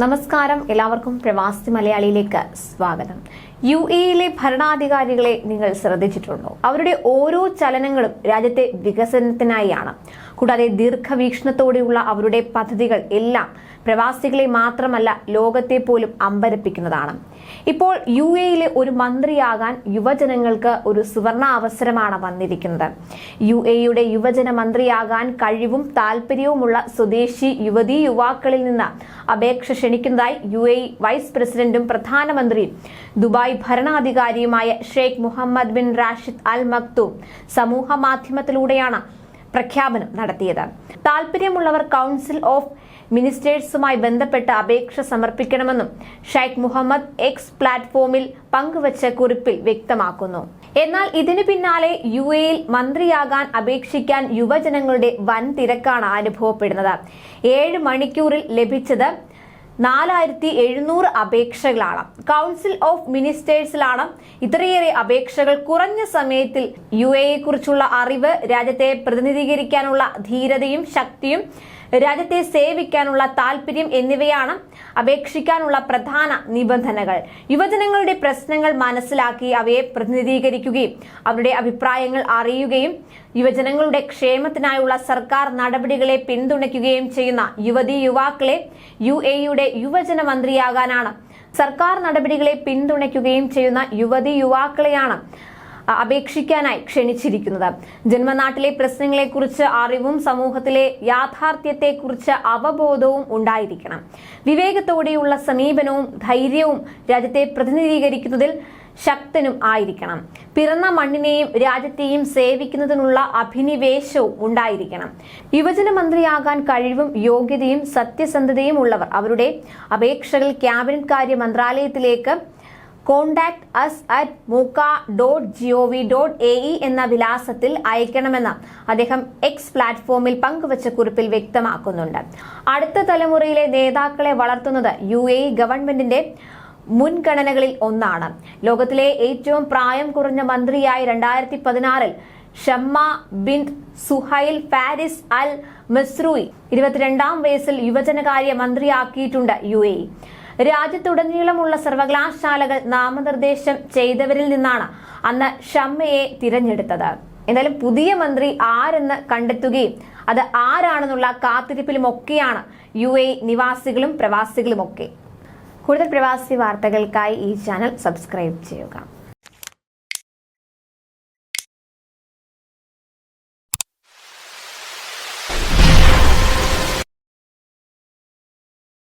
നമസ്കാരം. എല്ലാവർക്കും പ്രവാസി മലയാളിയിലേക്ക് സ്വാഗതം. യു എയിലെ ഭരണാധികാരികളെ നിങ്ങൾ ശ്രദ്ധിച്ചിട്ടുണ്ടോ? അവരുടെ ഓരോ ചലനങ്ങളും രാജ്യത്തെ വികസനത്തിനായാണ്. കൂടാതെ ദീർഘവീക്ഷണത്തോടെയുള്ള അവരുടെ പദ്ധതികൾ എല്ലാം പ്രവാസികളെ മാത്രമല്ല ലോകത്തെ പോലും അമ്പരപ്പിക്കുന്നതാണ്. ഇപ്പോൾ യു എയിലെ ഒരു മന്ത്രിയാകാൻ യുവജനങ്ങൾക്ക് ഒരു സുവർണ അവസരമാണ് വന്നിരിക്കുന്നത്. യു എയുടെ യുവജന മന്ത്രിയാകാൻ കഴിവും താല്പര്യവുമുള്ള സ്വദേശി യുവതീ യുവാക്കളിൽ നിന്ന് അപേക്ഷ ക്ഷണിക്കുന്നതായി യു എ വൈസ് പ്രസിഡന്റും പ്രധാനമന്ത്രിയും Dubai ഭരണാധികാരിയുമായ Sheikh Mohammed bin Rashid Al Maktoum സമൂഹ മാധ്യമത്തിലൂടെയാണ് പ്രഖ്യാപനം നടത്തിയത്. താല്പര്യമുള്ളവർ കൗൺസിൽ ഓഫ് മിനിസ്റ്റേഴ്സുമായി ബന്ധപ്പെട്ട് അപേക്ഷ സമർപ്പിക്കണമെന്നും ഷൈഖ് മുഹമ്മദ് എക്സ് പ്ലാറ്റ്ഫോമിൽ പങ്കുവച്ച കുറിപ്പിൽ വ്യക്തമാക്കുന്നു. എന്നാൽ ഇതിനു പിന്നാലെ യു എയിൽ മന്ത്രിയാകാൻ അപേക്ഷിക്കാൻ യുവജനങ്ങളുടെ വൻ തിരക്കാണ് അനുഭവപ്പെടുന്നത്. ഏഴ് മണിക്കൂറിൽ ലഭിച്ചത് നാലായിരത്തി എഴുന്നൂറ് അപേക്ഷകളാണ്. കൗൺസിൽ ഓഫ് മിനിസ്റ്റേഴ്സിലാണ് ഇത്രയേറെ അപേക്ഷകൾ. കുറഞ്ഞ സമയത്തിൽ യു എയെ കുറിച്ചുള്ള അറിവ് രാജ്യത്തെ പ്രതിനിധീകരിക്കാനുള്ള ധീരതയും ശക്തിയും രാജ്യത്തെ സേവിക്കാനുള്ള താല്പര്യം എന്നിവയാണ് അപേക്ഷിക്കാനുള്ള പ്രധാന നിബന്ധനകൾ. യുവജനങ്ങളുടെ പ്രശ്നങ്ങൾ മനസ്സിലാക്കി അവയെ പ്രതിനിധീകരിക്കുകയും അവരുടെ അഭിപ്രായങ്ങൾ അറിയുകയും യുവജനങ്ങളുടെ ക്ഷേമത്തിനായുള്ള സർക്കാർ നടപടികളെ പിന്തുണയ്ക്കുകയും ചെയ്യുന്ന യുവതി യുവാക്കളെ യു എയുടെ യുവജന മന്ത്രിയാകാനാണ് സർക്കാർ നടപടികളെ പിന്തുണയ്ക്കുകയും ചെയ്യുന്ന യുവതി യുവാക്കളെയാണ് അപേക്ഷിക്കാനായി ക്ഷണിച്ചിരിക്കുന്നത്. ജന്മനാട്ടിലെ പ്രശ്നങ്ങളെക്കുറിച്ച് അറിവും സമൂഹത്തിലെ യാഥാർത്ഥ്യത്തെക്കുറിച്ച് അവബോധവും ഉണ്ടായിരിക്കണം. വിവേകത്തോടെയുള്ള സമീപനവും ധൈര്യവും രാജ്യത്തെ പ്രതിനിധീകരിക്കുന്നതിൽ ശക്തനും ആയിരിക്കണം. പിറന്ന മണ്ണിനെയും രാജ്യത്തെയും സേവിക്കുന്നതിനുള്ള അഭിനിവേശവും ഉണ്ടായിരിക്കണം. യുവജന മന്ത്രിയാകാൻ കഴിവും യോഗ്യതയും സത്യസന്ധതയും ഉള്ളവർ അവരുടെ അപേക്ഷകൾ ക്യാബിനറ്റ് കാര്യ മന്ത്രാലയത്തിലേക്ക് contact us at moca dot GOV dot A E എന്ന വിലാസത്തിൽ അയക്കണമെന്ന് അദ്ദേഹം എക്സ് പ്ലാറ്റ്ഫോമിൽ പങ്കുവച്ച കുറിപ്പിൽ വ്യക്തമാക്കുന്നുണ്ട്. അടുത്ത തലമുറയിലെ നേതാക്കളെ വളർത്തുന്നത് യു എ ഗവൺമെന്റിന്റെ മുൻഗണനകളിൽ ഒന്നാണ്. ലോകത്തിലെ ഏറ്റവും പ്രായം കുറഞ്ഞ മന്ത്രിയായി രണ്ടായിരത്തി പതിനാറിൽ Shamma bin Suhail Faris Al Mazrouei ഇരുപത്തിരണ്ടാം വയസ്സിൽ യുവജനകാര്യ മന്ത്രിയാക്കിയിട്ടുണ്ട് യു എ. രാജ്യത്തുടനീളമുള്ള സർവകലാശാലകൾ നാമനിർദ്ദേശം ചെയ്തവരിൽ നിന്നാണ് അന്ന് ഷമ്മയെ തിരഞ്ഞെടുത്തത്. എന്നാലും പുതിയ മന്ത്രി ആരെന്ന് കണ്ടെത്തുകയും അത് ആരാണെന്നുള്ള കാത്തിരിപ്പിലുമൊക്കെയാണ് യു എ നിവാസികളും പ്രവാസികളുമൊക്കെ. കൂടുതൽ പ്രവാസി വാർത്തകൾക്കായി ഈ ചാനൽ സബ്സ്ക്രൈബ് ചെയ്യുക.